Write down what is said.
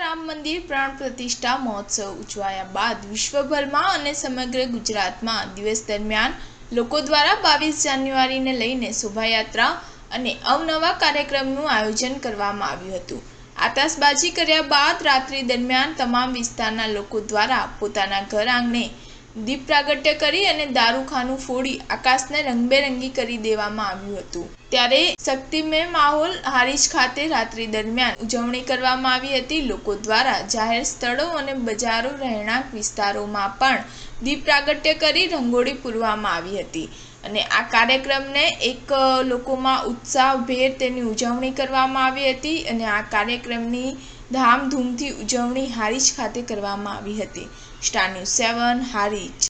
રામ મંદિર પ્રાણ પ્રતિષ્ઠા મહોત્સવ ઉજવાયા બાદ વિશ્વભરમાં અને સમગ્ર ગુજરાતમાં દિવસ દરમિયાન લોકો દ્વારા બાવીસ જાન્યુઆરીને લઈને શોભાયાત્રા અને અવનવા કાર્યક્રમનું આયોજન કરવામાં આવ્યું હતું. આતશબાજી કર્યા બાદ રાત્રિ દરમિયાન તમામ વિસ્તારના લોકો દ્વારા પોતાના ઘર આંગણે દીપ પ્રાગટ્ય કરી અને દારૂખાનું ફોડી આકાશને રંગબેરંગી કરી દેવામાં આવ્યું હતું. ત્યારે શક્તિમય માહોલ હારીજ ખાતે રાત્રિ દરમિયાન ઉજવણી કરવામાં આવી હતી. લોકો દ્વારા જાહેર સ્થળો અને બજારો, રહેણાંક વિસ્તારોમાં પણ દીપ પ્રાગટ્ય કરી રંગોળી પૂરવામાં આવી હતી. અને આ કાર્યક્રમને એક લોકોમાં ઉત્સાહભેર તેની ઉજવણી કરવામાં આવી હતી અને આ કાર્યક્રમની ધામધૂમથી ઉજવણી હારીજ ખાતે કરવામાં આવી હતી. Star News seven Harij.